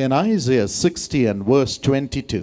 In Isaiah 60 and verse 22,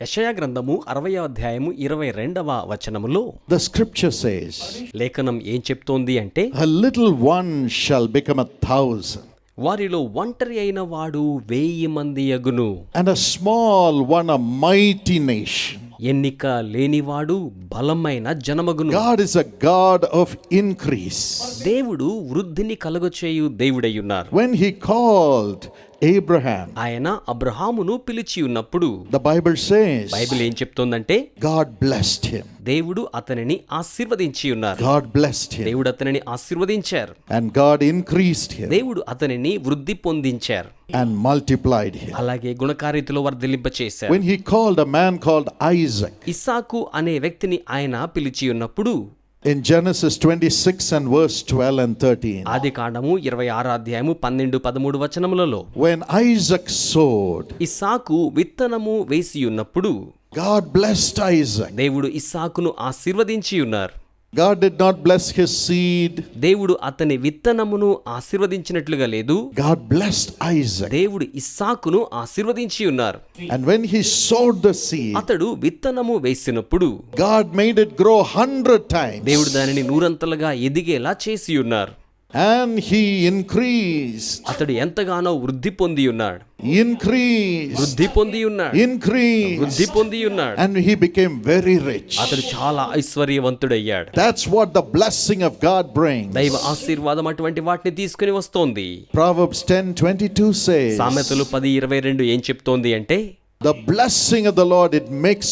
యెషయా గ్రంథము అరవై అధ్యాయము ఇరవై రెండవ వచనములో the scripture says, లేఖనం ఏం చెప్తోంది అంటే A little one shall become a thousand, వారిలో ఒంటరి అయిన వాడు వెయ్యి మంది యగును and a small one a mighty nation. ఎన్నిక లేనివాడు బలమైన జనమగును God is a God of increase. దేవుడు వృద్ధిని కలుగచేయు దేవుడయ్యున్నారు When he called Abraham, ఆయన అబ్రహామును పిలిచి ఉన్నప్పుడు the Bible says, బైబిల్ ఏం చెప్తోందంటే God blessed him. దేవుడు అతనిని ఆశీర్వదించి ఉన్నారు God blessed him. దేవుడు అతనిని ఆశీర్వదించారు And God increased him దేవుడు అతనిని వృద్ధి పొందించారు and multiplied him. అలాగే గుణకారీతిలో వర్ధిలింపచేశారు When he called a man called Isaac ఇస్సాకు అనే వ్యక్తిని ఆయన పిలిచి ఉన్నప్పుడు in Genesis 26 and verse 12 and 13, ఆది కాండము ఇరవై ఆరు అధ్యాయము పన్నెండు పదమూడు వచనములలో when Isaac sowed, ఇస్సాకు విత్తనము వేసి ఉన్నప్పుడు God blessed Isaac. దేవుడు ఇస్సాకును ఆశీర్వదించి ఉన్నారు God did not bless his seed దేవుడు అతని విత్తనమును ఆశీర్వదించినట్లుగా లేదు. గాడ్ బ్లెస్డ్ ఐజ్ దేవుడు ఇస్సాకును ఆశీర్వదించి ఉన్నారు. And when he sowed the seed అతడు విత్తనము వేసినప్పుడు God made it grow hundred times దేవుడు దానిని నూరంతలుగా ఎదిగేలా చేసి ఉన్నారు. And he increased, అతడు ఎంతగానో వృద్ధి పొంది ఉన్నాడు increased, వృద్ధి పొంది ఉన్నాడు increased. వృద్ధి పొంది ఉన్నాడు And he became very rich. అతడు చాలా ఐశ్వర్యవంతుడయ్యాడు That's what the blessing of God brings. దైవ ఆశీర్వాదం అటువంటి వాటిని తీసుకుని వస్తోంది Proverbs 10:22 says, సామెతలు పది ఇరవై రెండు ఏం చెప్తోంది అంటే "The blessing of the Lord it makes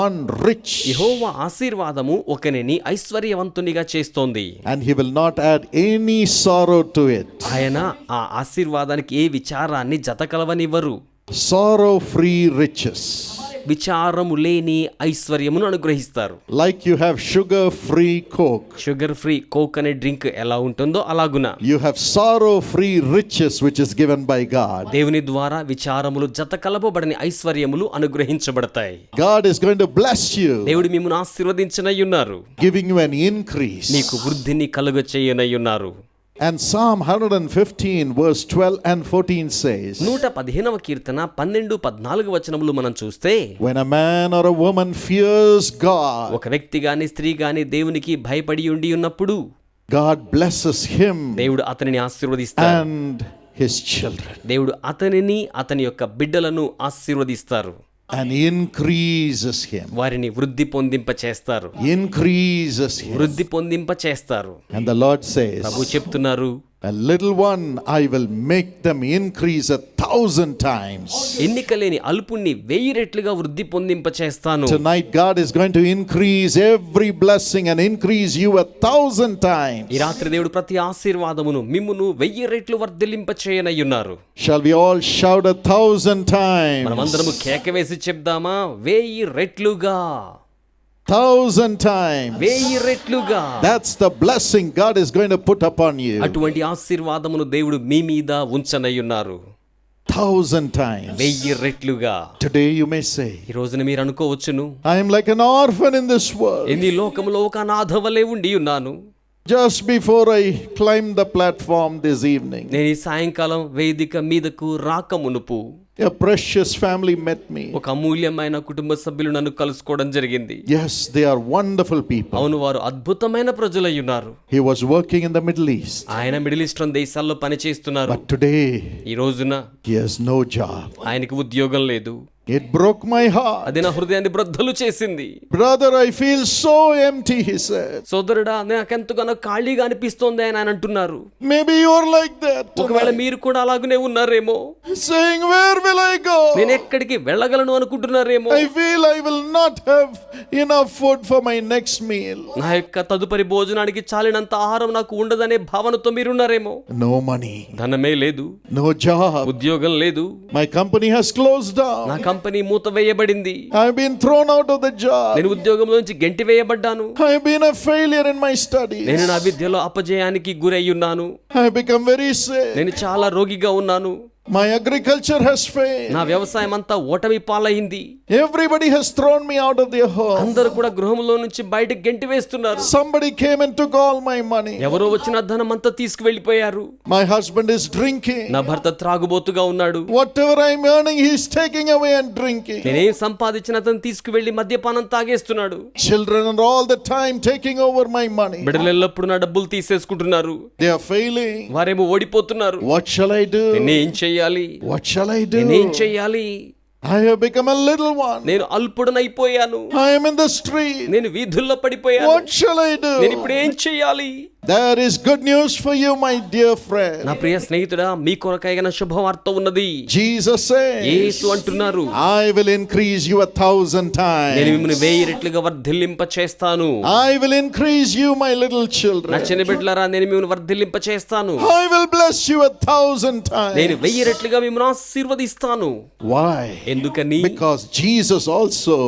one rich, యెహోవా ఆశీర్వాదము ఒకనిని ఐశ్వర్యవంతునిగా చేస్తోంది and he will not add any sorrow to it." ఆయన ఆ ఆశీర్వాదానికి ఏ విచారాన్ని జతకలవనివ్వరు Sorrow-free riches. విచారము లేని ఐశ్వర్యమును అనుగ్రహిస్తారు. Like you have sugar-free Coke, sugar free Coke అనే డ్రింక్ ఎలా ఉంటుందో అలాగున. You have sorrow-free riches which is given by God. దేవుని ద్వారా విచారములు జత కలపబడని ఐశ్వర్యములు అనుగ్రహించబడతాయి. God is going to bless you, దేవుడు మిమ్మల్ని ఆశీర్వదించనై ఉన్నారు. Giving you an increase. నీకు వృద్ధిని కలుగ చేయనై ఉన్నారు. And Psalm 115 verse 12 and 14 says, నూట పదిహేనవ కీర్తన పన్నెండు పద్నాలుగు వచనములు మనం చూస్తే When a man or a woman fears God, ఒక వ్యక్తి గాని స్త్రీ గాని దేవునికి భయపడి ఉండి ఉన్నప్పుడు God blesses him దేవుడు అతనిని ఆశీర్వదిస్తారు and his children. దేవుడు అతనిని అతని యొక్క బిడ్డలను ఆశీర్వదిస్తారు. అండ్ ఇన్క్రీజెస్ హిమ్ వారిని వృద్ధి పొందింప చేస్తారు. ఇన్క్రీజెస్ వృద్ధి పొందింప చేస్తారు. అండ్ ద లార్డ్ సేస్ ప్రభు చెప్తున్నారు A little one I will make them increase a thousand times. ఎన్నిక లేని అల్పుణ్ణి వెయ్యి రెట్లుగా వృద్ధి పొందింప చేస్తాను Tonight, God is going to increase every blessing and increase you a thousand times. ఈ రాత్రి దేవుడు ప్రతి ఆశీర్వాదమును మిమ్మును వెయ్యి రెట్లు వర్ధిల్లింప చేయనయ్యున్నారు Shall we all shout a thousand times? మనమందరము కేక వేసి చెప్దామా వెయ్యి రెట్లుగా Thousand times. వెయ్యి రెట్లుగా That's the blessing God is going to put upon you. అటువంటి ఆశీర్వాదమును దేవుడు మీ మీద ఉంచనయ్యున్నారు Thousand times. వెయ్యి రెట్లుగా Today you may say, ఈ రోజున మీరు అనుకోవచ్చును I am like an orphan in this world. ఎన్ని లోకములో ఒక అనాథవలే ఉండి ఉన్నాను Just before I climbed the platform this evening, నేను ఈ సాయంకాలం వేదిక మీదకు రాక మునుపు a precious family met me. ఒక అమూల్యమైన కుటుంబ సభ్యులు నన్ను కలుసుకోవడం జరిగింది Yes, they are wonderful people. అవును వారు అద్భుతమైన ప్రజలై ఉన్నారు He was working in the Middle East, ఆయన మిడిల్ ఈస్టర్న్ దేశాల్లో పనిచేస్తున్నారు but today ఈ రోజున he has no job. ఆయనకి ఉద్యోగం లేదు ఇట్ బ్రోక్ మై హార్ట్ అది నా హృదయాన్ని బ్రద్ధలు చేసింది. Brother I feel so empty he సోదరుడా నాకు ఎంతగానో ఖాళీగా అనిపిస్తోంది అని ఆయన అంటున్నారు. Maybe you are like that ఒకవేళ మీరు కూడా అలాగనే ఉన్నారేమో. Saying where will I go నేను ఎక్కడికి వెళ్ళగలను అనుకుంటున్నారేమో. I feel I will not have enough food for my next meal నా యొక్క తదుపరి భోజనానికి చాలినంత ఆహారం నాకు ఉండదనే భావనతో మీరు ఉన్నారేమో నో మనీ ధనమే లేదు. నో జాబ్ ఉద్యోగం లేదు. My company has closed down నా company మూతవేయబడింది I been thrown out of the job నేను ఉద్యోగంలో నుంచి గెంటి వేయబడ్డాను. I been a failure my study నేను నా విద్యలో అపజయానికి గురయ్యున్నాను ఐ బికమ్ వెరీ సే నేను చాలా రోగిగా ఉన్నాను. My agriculture has failed. నా వ్యవసాయం అంతా ఓటమి పాలైంది Everybody has thrown me out of their home. అందరూ కూడా గృహంలో నుంచి బయటకు గెంటి వేస్తున్నారు Somebody came and took all my money. ఎవరో వచ్చిన ధనం అంతా తీసుకువెళ్ళిపోయారు My husband is drinking. నా భర్త త్రాగుబోతుగా ఉన్నాడు Whatever I'm earning, he's taking away and drinking. నేనేం సంపాదించిన అతను తీసుకువెళ్ళి మద్యపానం తాగేస్తున్నాడు Children are all the time taking over my money. బిడ్డలు ఎల్లప్పుడు నా డబ్బులు తీసేసుకుంటున్నారు They are failing. వారేమో ఓడిపోతున్నారు What shall I do? నేనేం shall I నేనేం? చెయ్యాలి I have become a little one. నేను అల్పుడనైపోయాను I am in the street. నేను వీధుల్లో పడిపోయాను What shall I నేను ఇప్పుడు? ఏం చెయ్యాలి There is good news for you, my dear friend. నా ప్రియ స్నేహితుడా మీ కొరకైన శుభవార్త ఉన్నది Jesus యేసు says, అంటున్నారు I will increase you a thousand నేను మిమ్మల్ని times. వెయ్యి రెట్లుగా వర్ధిల్లింప చేస్తాను I will increase you, my little నా children. చిన్న బిడ్డలారా నేను మిమ్మల్ని వర్ధిల్లింప చేస్తాను I will bless you a thousand నేను times. వెయ్యి రెట్లుగా మిమ్మల్ని ఆశీర్వదిస్తాను Why? ఎందుకని Because Jesus also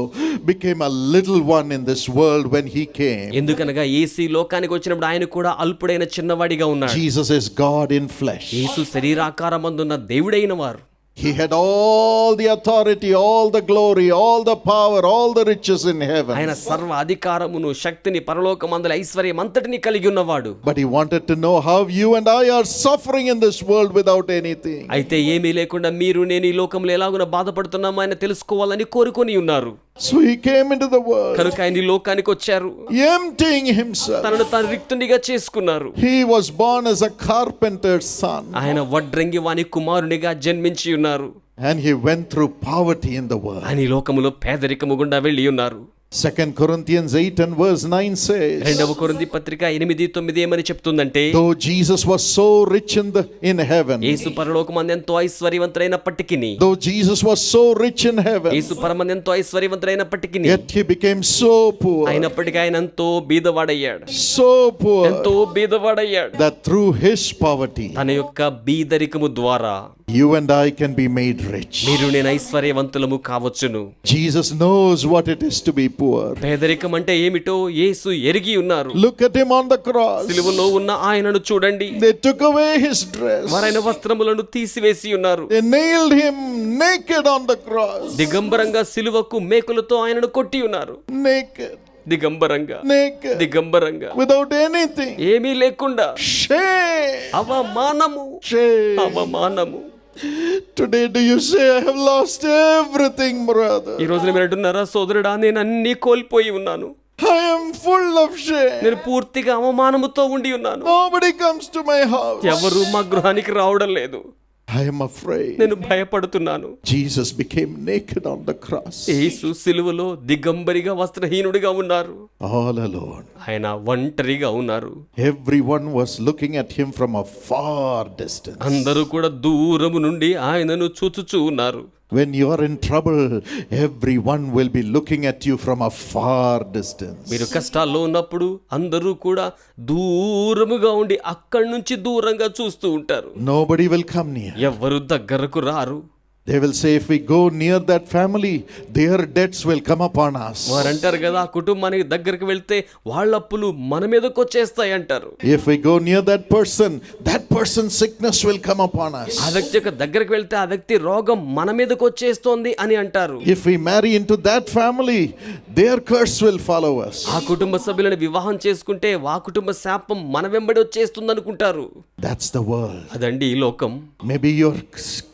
became a little one in this world when he came. ఎందుకనగా ఏసీ లోకానికి వచ్చినప్పుడు ఆయన కూడా అల్పుడైన చిన్నవాడిగా ఉన్నాడు Jesus is God in flesh. యేసు శరీరాకారమందున్న దేవుడైన వారు He had all the authority, all the glory, all the power, all the riches in ఆయన heaven. సర్వ అధికారమును శక్తిని పరలోకమందల ఐశ్వర్యం అంతటిని కలిగి ఉన్నవాడు But he wanted to know how you and I are suffering in this world without anything. అయితే ఏమీ లేకుండా మీరు నేను ఈ లోకంలో ఎలాగున బాధపడుతున్నామో ఆయన తెలుసుకోవాలని కోరుకొని ఉన్నారు So he came into the world, కనుక ఆయన ఈ లోకానికి వచ్చారు emptying himself. తనను తాను రిక్తునిగా చేసుకున్నారు He was born as a carpenter's son, ఆయన వడ్రంగి వాని కుమారునిగా జన్మించి ఉన్నారు and he went through poverty in the world. ఆయన ఈ లోకములో పేదరికము గుండా వెళ్ళి ఉన్నారు second Corinthians 8 and verse 9 says రెండవ కొరింథి పత్రిక 8 9 ఏమని చెప్తుందంటే though Jesus was so rich in the in heaven Yesu పరలోకమందు ఎంతో ఐశ్వర్యవంతుడైనప్పటికీని though Jesus was so rich in heaven Yesu పరమందు ఎంతో ఐశ్వర్యవంతుడైనప్పటికీని yet he became so poor అయినప్పటికీ ఆయన ఎంతో బీదవాడయ్యాడు. సో పూర్ ఎంతో బీదవాడయ్యాడు. ద త్రూ హిస్ పవర్టీ తన యొక్క బీదరికము ద్వారా you and I can be made rich మీరు నేను ఐశ్వర్యవంతులము కావొచ్చును. Jesus knows what it is to be పేదరికం అంటే ఏమిటో యేసు ఎరిగి ఉన్నారు. Look at on the cross సిలువలో ఉన్న ఆయనను చూడండి. దే టుక్ అవే హిస్ వస్త్రములను తీసివేసి ఉన్నారు. They nailed him on the cross దిగంబరంగా సిలువకు మేకులతో ఆయనను కొట్టి ఉన్నారు. నేకెడ్ దిగంబరంగా. దిగంబరంగా. వితౌట్ ఎనీథింగ్ ఏమీ లేకుండా. అవమానము. అవమానము. Today do you say I lost everything ఈ రోజు నేను అంటున్నారా సోదరుడా నేను అన్ని కోల్పోయి ఉన్నాను. I am full of shame నేను పూర్తిగా అవమానముతో ఉండి ఉన్నాను. Nobody comes to my house ఎవరు మా గృహానికి రావడం లేదు. ఐఎమ్ అఫ్రైడ్ నేను భయపడుతున్నాను. Jesus became naked on the cross యేసు సిలువలో దిగంబరిగా వస్త్రహీనుడిగా ఉన్నారు. ఆల్ అలోన్ ఆయన ఒంటరిగా ఉన్నారు. Everyone was looking at him from a far distance అందరూ కూడా దూరం నుండి ఆయనను చూచుచూ ఉన్నారు. When you are in trouble, everyone will be looking at you from a far distance. మీరు కష్టాల్లో ఉన్నప్పుడు అందరూ కూడా దూరముగా ఉండి అక్కడి నుంచి దూరంగా చూస్తూ ఉంటారు Nobody will come near. ఎవ్వరు దగ్గరకు రారు They will say if we go near that family their debts will come up on us. వారు అంటారు కదా కుటుంబానికి దగ్గరికి వెళ్తే వాళ్ళ అప్పులు మన మీదకి వచ్చేస్తాయి అంటారు. If we go near that person that person sickness will come up on us. ఆ వ్యక్తి దగ్గరికి వెళ్తే ఆ వ్యక్తి రోగం మన మీదకి వచ్చేస్తోంది అని అంటారు. If we marry into that family their curse will follow us. ఆ కుటుంబ సభ్యులను వివాహం చేసుకుంటే ఆ కుటుంబ శాపం మన వెంబడి వచ్చేస్తుంది అనుకుంటారు దట్స్ ద వరల్డ్ అదండి ఈ లోకం. Maybe you are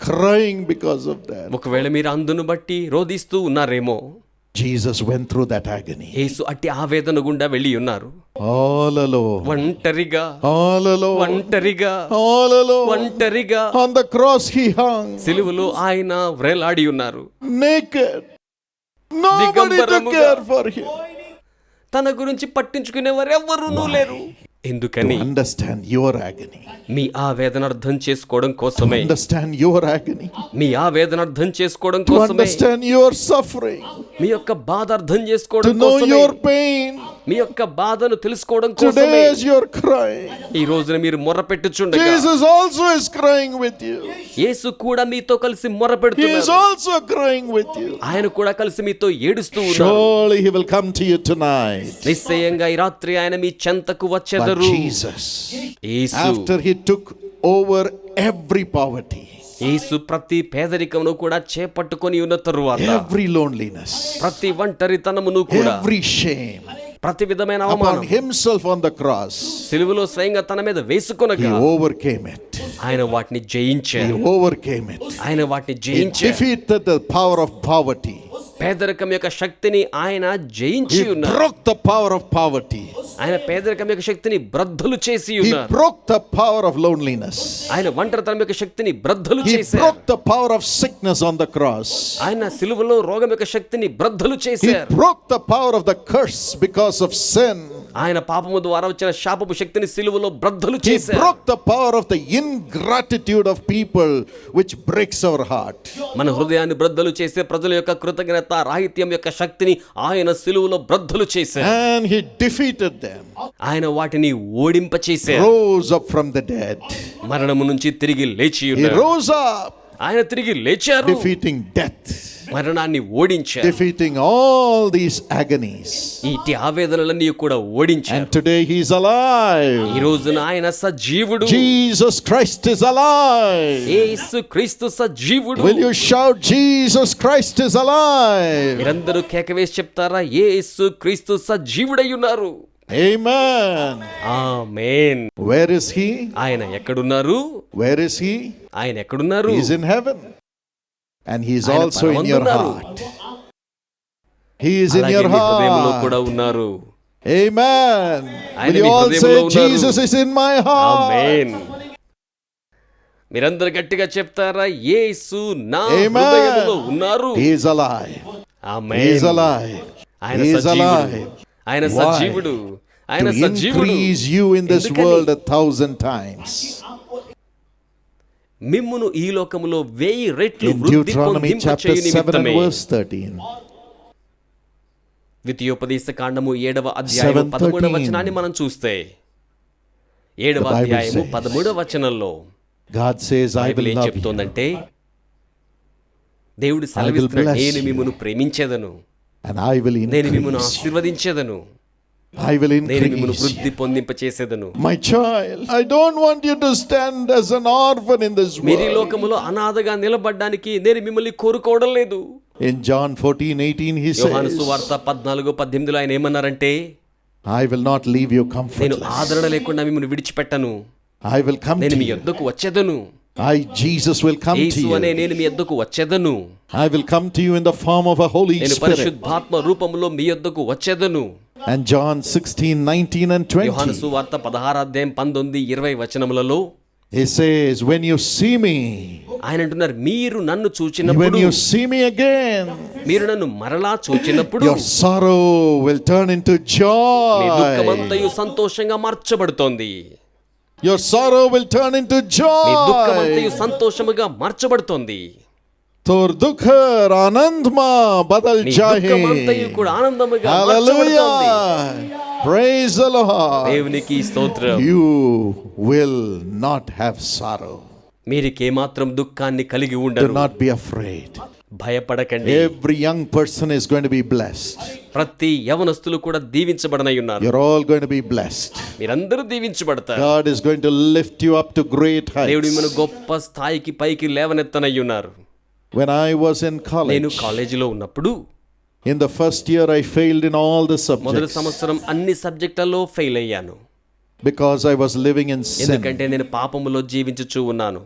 crying because of that. ఒకవేళ మీరు అందును బట్టి రోధిస్తూ ఉన్నారేమో Jesus went through that agony. యేసు అట్టి ఆవేదన గుండా వెళ్ళి ఉన్నారు. ఒంటరిగా All alone. ఒంటరిగా alone. ఒంటరిగా On the cross he hung, సిలువలో ఆయన వ్రేలాడి ఉన్నారు. Nobody took దిగంబరముగా. care for him. తన గురించి పట్టించుకునేవారు ఎవ్వరూ లేరు ఎందుకని Understand your agony. మీ ఆవేదన అర్థం చేసుకోవడం కోసమే Understand your agony. మీ ఆవేదన అర్థం చేసుకోవడం To కోసమే understand your suffering. మీ యొక్క బాధ అర్థం To చేసుకోవడం know కోసమే your pain. మీ యొక్క బాధను తెలుసుకోవడం కోసమే. ఈ రోజున మీరు మొర పెట్టుచుండగా Jesus is crying with you Yesu కూడా మీతో కలిసి మొర పెడుతున్నాడు హి విత్ యు ఆయన కూడా కలిసి మీతో ఏడుస్తూ ఉన్నాడు surely he will come to you నిశ్చయంగా ఈ రాత్రి ఆయన మీ చెంతకు వచ్చేదరు. Jesus Yesu. After he over every poverty Yesu ప్రతి పేదరికమును కూడా చేపట్టుకొని ఉన్న తరువాత ఎవ్రీ లోన్లీనెస్ ప్రతి ఒంటరితనమును కూడా ఎవ్రీ షేమ్ ప్రతి విధమైన upon అవమానం himself on the cross. సిలువలో స్వయంగా తన మీద He వేసుకొనగా overcame it. ఆయన వాటిని He జయించారు overcame it. ఆయన వాటిని He జయించారు defeated the power of poverty. పేదరికం యొక్క శక్తిని ఆయన జయించి He ఉన్నారు broke the power of poverty. ఆయన పేదరికం యొక్క శక్తిని బ్రద్దలు చేసి He ఉన్నారు broke the power of loneliness. ఆయన ఒంటరితనం యొక్క శక్తిని బ్రద్దలు He చేశారు broke the power of sickness on the cross. ఆయన సిలువలో రోగం యొక్క శక్తిని బ్రద్దలు He చేశారు broke the power of the curse because of sin. ఆయన పాపము ద్వారా వచ్చిన శాపపు శక్తిని సిలువలో బ్రద్దలు He చేశారు. broke the power of the ingratitude of people which breaks our heart. మన హృదయాన్ని బ్రద్దలు చేసే ప్రజల యొక్క కృతజ్ఞత రాహిత్యం యొక్క శక్తిని ఆయన సిలువలో బ్రద్దలు చేశారు. And he defeated them, ఆయన వాటిని ఓడింప చేశారు. Rose up from the dead. మరణము నుంచి తిరిగి లేచి He ఉన్నారు rose up, ఆయన తిరిగి లేచారు. defeating death, మరణాన్ని ఓడించారు defeating all these agonies. ఇటు ఆవేదనలన్నీ కూడా ఓడించారు And today he's alive. ఈ రోజున ఆయన సజీవుడు Jesus Christ is alive. యేసు క్రీస్తు సజీవుడు Will you shout, Jesus Christ is alive? మీరందరూ కేకవేసి చెప్తారా యేసు క్రీస్తు సజీవుడై ఉన్నారు Amen. Amen Where is he? ఆయన ఎక్కడున్నారు Where is he? ఆయన ఎక్కడున్నారు He's in heaven. And he's ఆయన also in your పరమందున్నారు. heart. He is in అలాగే your మీ హృదయంలో heart. కూడా ఉన్నారు Amen. ఆయన Will you మీ all హృదయంలో say, ఉన్నారు. Jesus is in my heart? ఆమేన్ మీరందరూ గట్టిగా చెప్తారా యేసు నా Amen. హృదయములో ఉన్నారు He is alive. He amen is alive. ఆయన He is సజీవుడు alive. ఆయన Why? సజీవుడు ఆయన To సజీవుడు increase you in this ఎందుకని? world a thousand times. మిమ్మును ఈ లోకములో వెయ్యి రెట్లు In వృద్ధి Deuteronomy పొందింప chapter చేయు 7 and నిమిత్తమే verse 13. ద్వితీయోపదేశ కాండము ఏడవ అధ్యాయము 7:13. పదమూడవ వచనాన్ని మనం చూస్తే ఏడవ అధ్యాయము పదమూడవ వచనంలో God says, I Bible will ఏం love you. చెప్తోందంటే దేవుడు సెలవిస్తున్న bless నేను. మిమ్మను ప్రేమించేదను నేను మిమ్మను. ఆశీర్వదించేదను I will నేను మిమ్మను increase. వృద్ధి పొందింప చేసేదను My child, I don't want you to stand as an orphan in this మీరు ఈ world. లోకములో అనాథగా నిలబడ్డానికి నేను మిమ్మల్ని కోరుకోవడం లేదు In John 14, 18, he యోహాను says, సువార్త పద్నాలుగు పద్దెనిమిదిలో ఆయన ఏమన్నారంటే I will not leave you నేను comfortless. ఆదరణ లేకుండా మిమ్మల్ని విడిచిపెట్టను I will come నేను to మీ you. యొద్దకు వచ్చేదను I, Jesus, will come to యేసు అనే you. నేను మీ యొద్దకు వచ్చేదను I will come to you in the form of a Holy నేను Spirit. పరిశుద్ధాత్మ రూపంలో మీ యొద్దకు వచ్చేదను And John 16, 19, and యోహాను 20, సువార్త పదహారు అధ్యాయం పంతొమ్మిది ఇరవై వచనములలో he says, When you see me, ఆయన అంటున్నారు మీరు నన్ను when చూచినప్పుడు you see me again, మీరు నన్ను మరలా చూచినప్పుడు your sorrow will turn into me joy. దుఃఖమంతయు సంతోషంగా మార్చబడుతోంది Your sorrow will turn into me దుఃఖమంతయు joy. సంతోషముగా మార్చబడుతోంది తోర్ దుఃఖ ఆనందమా బదల్ చాహే కూడా ఆనందముగా హల్లెలూయా ప్రైజ్ ద లార్డ్ దేవునికి స్తోత్రం. You will not have sorrow మీరికి ఏమాత్రం దుఃఖాన్ని కలిగి ఉండరు. నాట్ బి అఫ్రేడ్ భయపడకండి. Every young person is going to be blessed ప్రతి యవనస్తులు కూడా దీవించబడనై ఉన్నారు. You are all going to be blessed మీరందరూ దీవించబడతారు. God is going to lift you up to great heights దేవుడు మిమ్మల్ని గొప్ప స్థాయికి పైకి లేవనెత్తనై ఉన్నారు. When I was in నేను college, కాలేజీలో ఉన్నప్పుడు in the first year, I failed in all the మొదటి subjects సంవత్సరం అన్ని సబ్జెక్టులలో ఫెయిల్ అయ్యాను because I was living in sin. ఎందుకంటే నేను పాపములో జీవించుచూ ఉన్నాను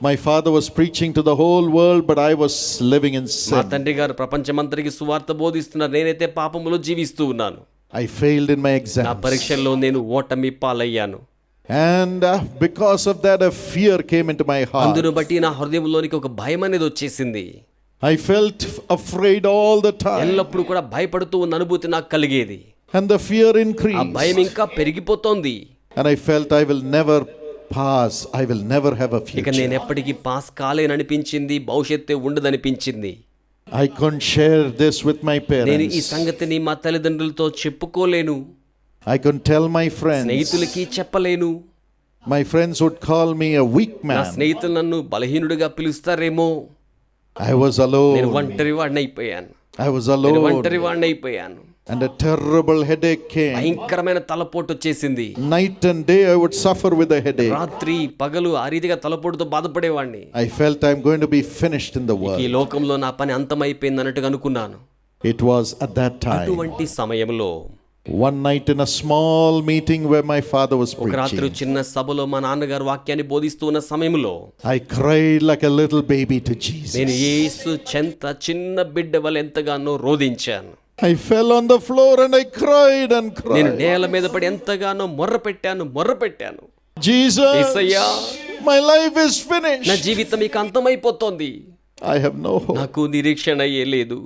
My father was preaching to the whole world, but I was living in మా sin. తండ్రి గారు ప్రపంచమంతరికి సువార్త బోధిస్తున్నారు నేనైతే పాపములో జీవిస్తూ ఉన్నాను I failed in my నా exams. పరీక్షల్లో నేను ఓటమి పాలయ్యాను And uh, because of that, a fear came into my heart. అందును బట్టి నా హృదయంలోనికి ఒక భయం అనేది వచ్చేసింది I felt f- afraid all the time. ఎల్లప్పుడూ కూడా భయపడుతూ ఉన్న అనుభూతి నాకు కలిగేది And the fear ఆ increased. భయం ఇంకా పెరిగిపోతోంది And I felt I will never pass. I will never have a ఇక future. నేను ఎప్పటికీ పాస్ కాలేననిపించింది భవిష్యత్తే ఉండదనిపించింది I couldn't share this with my నేను ఈ. సంగతిని మా తల్లిదండ్రులతో చెప్పుకోలేను I couldn't tell my friends. స్నేహితులకి చెప్పలేను My friends would call me a weak నా man. స్నేహితులు నన్ను బలహీనుడిగా పిలుస్తారేమో I was నేను alone. ఒంటరి వాడిని అయిపోయాను I was నేను alone. ఒంటరి వాడిని అయిపోయాను And a terrible headache came. భయంకరమైన తలపోటు వచ్చేసింది Night and day I would suffer with a headache. రాత్రి పగలు ఆ రీతిగా తలపోటుతో బాధపడేవాడిని I felt I'm going to be finished in the ఈ world. లోకంలో నా పని అంతమైపోయింది అన్నట్టుగా అనుకున్నాను It was at that time. అటువంటి సమయంలో One night in a small meeting where my father was ఒక రాత్రి చిన్న సభలో మా నాన్నగారు వాక్యాన్ని బోధిస్తూ ఉన్న సమయంలో I cried like a little baby to Jesus. నేను యేసు చెంత చిన్న బిడ్డ వల్ల ఎంతగానో రోధించాను I fell on the floor and I cried and నేను cried. నేల మీద పడి ఎంతగానో మొర్ర పెట్టాను మొర్ర పెట్టాను Jesus, Isaiah. my life is నా finished. జీవితం ఇక అంతమైపోతోంది I have no hope. నాకు నిరీక్షణ లేదు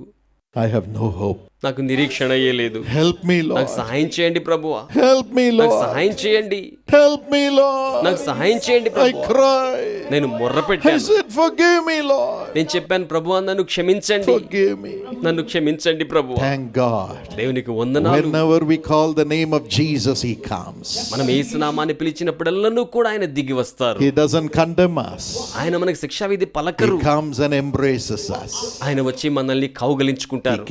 ఐ హావ్ నో హోప్ నాకు నిరీక్షణ అయ్యే లేదు. హెల్ప్ మీ లో నాకు సహాయం చేయండి ప్రభువా. హెల్ప్ మీ లో నాకు సహాయం చేయండి. హెల్ప్ మీ లో నాకు సహాయం చేయండి ప్రభువా. ఐ క్రై నేను మొర్రపెట్టాను నేను చెప్పాను ప్రభు నన్ను క్షమించండి. నన్ను క్షమించండి ప్రభు దేవునికి వందనాలు. మనం యేసు నామాన్ని పిలిచినప్పుడల్లనూ కూడా ఆయన దిగి వస్తారు. ఆయన మనకి శిక్షా విధి పలకరు. ఆయన వచ్చి మనల్ని కౌగలించుకుంటారు.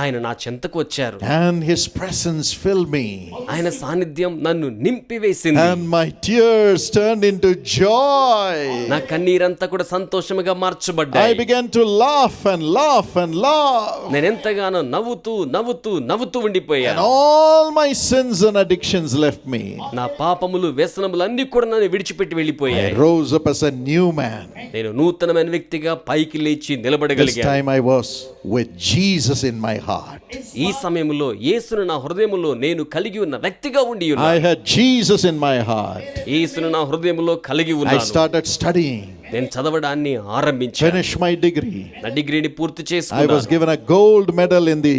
ఆయన నా చెంతకు వచ్చారు and His presence filled me, ఆయన సాన్నిధ్యం నన్ను నింపివేసింది and my tears turned into joy. నా కన్నీరంతా కూడా సంతోషముగా I మార్చబడ్డాయి began to laugh and laugh and laugh. నేను ఎంతగానో నవ్వుతూ నవ్వుతూ నవ్వుతూ And ఉండిపోయాను all my sins and addictions left me. నా పాపములు వ్యసనములు అన్ని కూడా నన్ను విడిచిపెట్టి I వెళ్ళిపోయాయి rose up as a new man. నేను నూతనమైన వ్యక్తిగా పైకి లేచి This నిలబడగలిగాను time I was with Jesus in my heart ఈ సమయంలో యేసును నా హృదయములో నేను కలిగి ఉన్న వ్యక్తిగా ఉండి ఉన్నాను. I had Jesus in my heart యేసును నా హృదయములో కలిగి ఉన్నాను. ఐ స్టార్టెడ్ స్టడీయింగ్ నేను చదవడాన్ని ఆరంభించాను. ఫినిష్ మై డిగ్రీ నా డిగ్రీని పూర్తి చేసుకున్నాను I was given a gold medal in the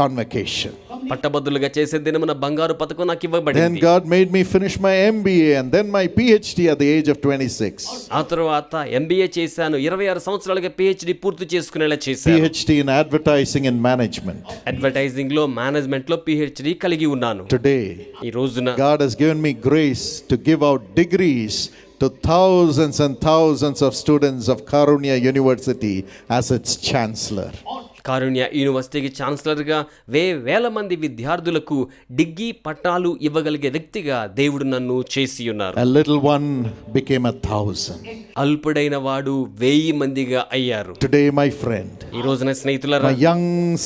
convocation. పట్టభద్రులుగా చేసే దినమున బంగారు పథకం నాకు Then ఇవ్వబడింది God made me finish my MBA and then my PhD at the age of 26. ఆ తర్వాత ఎంబీఏ చేశాను ఇరవై ఆరు సంవత్సరాలుగా పిహెచ్డి పూర్తి చేసుకునేలా చేశాను PhD in advertising and management. అడ్వర్టైజింగ్లో మేనేజ్మెంట్లో పిహెచ్డి కలిగి ఉన్నాను Today, ఈ రోజున God has given me grace to give out degrees to thousands and thousands of students of Karunya University as its chancellor. Karunya యూనివర్సిటీకి ఛాన్సలర్గా వే వేల మంది విద్యార్థులకు డిగ్రీ పట్టాలు ఇవ్వగలిగే వ్యక్తిగా దేవుడు నన్ను చేసి ఉన్నారు became a thousand. అల్పుడైన వాడు వెయ్యి మందిగా అయ్యారు Today, my friend, ఈ రోజున స్నేహితులారా my young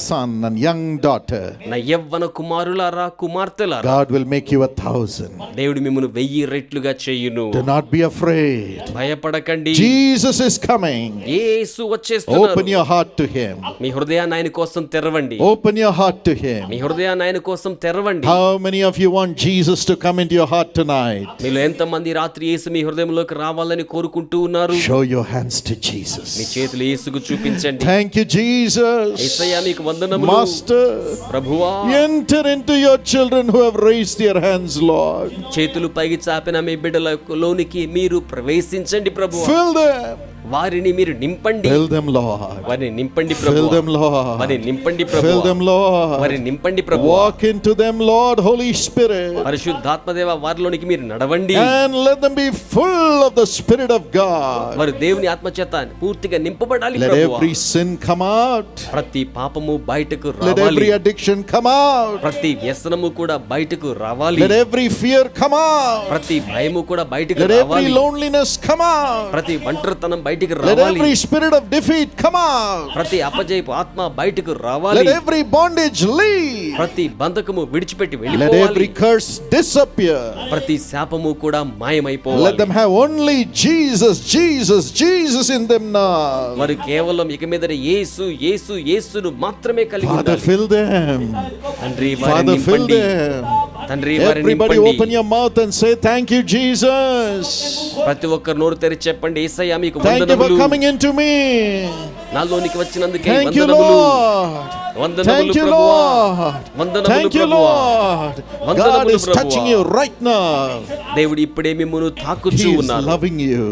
son and young daughter, నా యవ్వన కుమారులారా కుమార్తెలారా God will make you a thousand. దేవుడు మిమ్మల్ని వెయ్యి రెట్లుగా చేయును Do not be afraid. భయపడకండి Jesus is coming. యేసు వచ్చేస్తున్నారు Open your heart to Him. మీ హృదయాన్ని ఆయన కోసం తెరవండి. Open your heart to him మీ హృదయాన్ని ఆయన కోసం తెరవండి. How many of you want Jesus to come to your heart tonight మీరు ఎంత మంది రాత్రి యేసు మీ హృదయంలోకి రావాలని కోరుకుంటూ ఉన్నారు? Show your hands to Jesus మీ చేతులు యేసుకు చూపించండి. థాంక్యూ జీసస్ యేసయ్య మీకు వందనములు. మాస్టర్ ప్రభువా. Enter into your children who have raised their hands Lord చేతులు పైకి చాపిన మీ బిడ్డల మీరు ప్రవేశించండి ప్రభువా. ఫిల్ దెం వారిని మీరు నింపండి Fill them, Lord. వారిని నింపండి Fill ప్రభు them, Lord. వారిని నింపండి ప్రభు Fill them, Lord. వారిని నింపండి ప్రభు Walk into them, Lord, Holy Spirit. పరిశుద్ధాత్మదేవ వారిలోనికి మీరు నడవండి And let them be full of the Spirit of God. వారు దేవుని ఆత్మచేత పూర్తిగా నింపబడాలి Let ప్రభువా. every sin come out. ప్రతి పాపము బయటకు Let రావాలి every addiction come out. ప్రతి వ్యసనము కూడా బయటకు రావాలి Let every fear come out. ప్రతి భయము కూడా బయటకు Let every రావాలి loneliness come out. ప్రతి ఒంటరితనం బయటకు Let రావాలి every spirit of defeat come out. ప్రతి అపజయపు ఆత్మ బయటకు Let రావాలి every bondage leave. ప్రతి బంధకము విడిచిపెట్టి Let వెళ్ళిపోవాలి every curse disappear. ప్రతి శాపము కూడా Let మాయమైపోవాలి them have only Jesus, Jesus, Jesus in them now. వారు కేవలం ఇక మీద యేసు యేసు యేసును మాత్రమే కలిగి Father, ఉండాలి fill them. తండ్రి వారిని Father, fill నింపండి them. తండ్రి వారిని Everybody నింపండి open your mouth and say, Thank you, Jesus. ప్రతి ఒక్కరు నోరు తెరిచి చెప్పండి ఏసయ్యా మీకు Thank you for వందనములు coming into me. నాలోనికి వచ్చినందుకే Thank you, వందనములు Lord. వందనములు Thank you, ప్రభువా Lord. వందనములు Thank you, ప్రభువా Lord. God వందనములు is touching you right now. దేవుడు ఇప్పుడే మిమ్మును తాకుచూ He is ఉన్నారు loving you.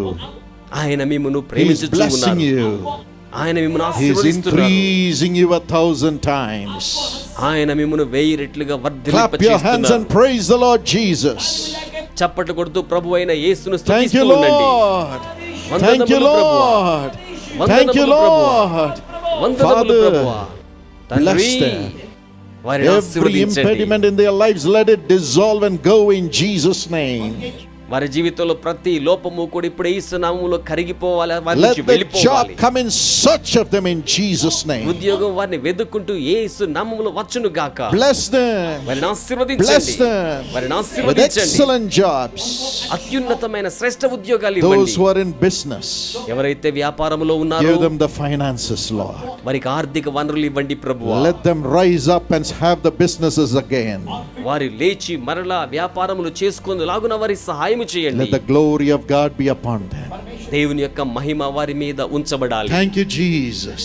ఆయన మిమ్మును He is ప్రేమించుచూ blessing ఉన్నారు you. ఆయన మిమ్మును He is ఆశీర్వదిస్తున్నారు increasing you a thousand times. ఆయన మిమ్మును వెయ్యి రెట్లుగా Clap your hands వర్ధిల్లింపచేస్తున్నారు and praise the Lord Jesus. చప్పట్లు కొడుతూ ప్రభు అయిన యేసును Thank స్తుతిస్తూ you, ఉండండి Lord. Thank you, Lord. Thank you, వందనములు ప్రభువా. Lord. వందనములు Father, ప్రభువా తండ్రి bless them. వారిని Every ఆశీర్వదించండి impediment in their lives, let it dissolve and go in Jesus' name. వారి జీవితంలో ప్రతి లోపము కూడా ఇప్పుడు యేసు నామములో కరిగిపోవాలి వారి నుంచి వెళ్ళిపోవాలి come in search of them in Jesus' name. ఉద్యోగం వారిని వెతుక్కుంటూ యేసు నామములో వచ్చును గాక Bless them. వారిని ఆశీర్వదించండి them వారిని with ఆశీర్వదించండి excellent jobs. అత్యున్నతమైన శ్రేష్ట ఉద్యోగాలు ఇవ్వండి who are in business, ఎవరైతే వ్యాపారంలో ఉన్నారో give them the finances, Lord. వారికి ఆర్థిక వనరులు ఇవ్వండి ప్రభు Let them rise up and have the businesses again. వారి లేచి మరలా వ్యాపారములు చేసుకుని లాగున వారి సహాయం చేయండి Let the glory of God be upon them. దేవుని యొక్క మహిమ వారి మీద ఉంచబడాలి Thank you, Jesus.